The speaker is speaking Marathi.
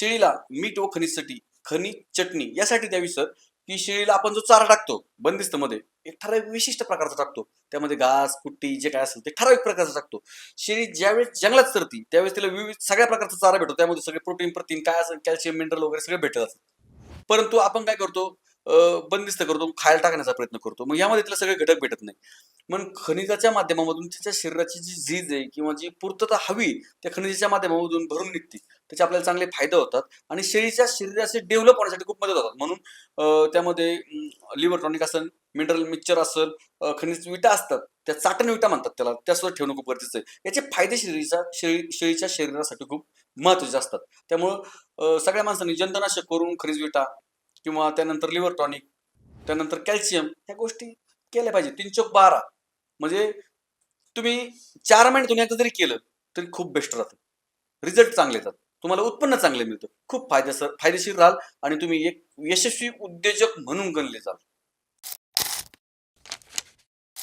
शेळीला मीठ व खनिजसाठी खनिज चटणी यासाठी द्यावी सर की शेळीला आपण जो चारा टाकतो बंदिस्त मध्ये एक ठराविक विशिष्ट प्रकारचा टाकतो. त्यामध्ये घास कुट्टी जे काय असेल ते ठराविक प्रकारचा टाकतो. शेळी ज्यावेळेस जंगलात सरती त्यावेळेस तिला विविध सगळ्या प्रकारचा चारा भेटतो. त्यामध्ये सगळे प्रोटीन प्रथिन काय असेल कॅल्शियम मिनरल वगैरे सगळे भेटत असतात. परंतु आपण काय करतो बंदिस्त करतो खायला टाकण्याचा प्रयत्न करतो. मग यामध्ये तिला सगळे घटक भेटत नाही मग खनिजाच्या माध्यमामधून तिच्या शरीराची जी झीज आहे किंवा जी पूर्तता हवी त्या खनिजाच्या माध्यमामधून भरून निघते. त्याचे आपल्याला चांगले फायदे होतात आणि शेळीच्या शरीराचे डेव्हलप होण्यासाठी खूप मदत होतात. म्हणून त्यामध्ये लिव्हर टॉनिक असेल मिनरल मिक्सचर असेल खनिज विटा असतात. त्या चाटण विटा म्हणतात त्याला. त्यासुद्धा ठेवणं खूप गरजेचं आहे. याचे फायदे शेळीच्या शेळी शरीरासाठी खूप महत्त्वाचे असतात. त्यामुळं सगळ्या माणसांनी जंतनाशक करून खनिज विटा किंवा त्यानंतर लिव्हर टॉनिक त्यानंतर कॅल्शियम ह्या गोष्टी केल्या पाहिजे. तीन चौक बारा. म्हणजे तुम्ही चार महिन्यातून एकदा जरी केलं तरी खूप बेस्ट राहतं. रिझल्ट चांगले येतात. तुम्हाला उत्पन्न चांगले मिळतं. खूप फायदेसर फायदेशीर राहाल आणि तुम्ही एक यशस्वी उद्योजक म्हणून गणले जाल.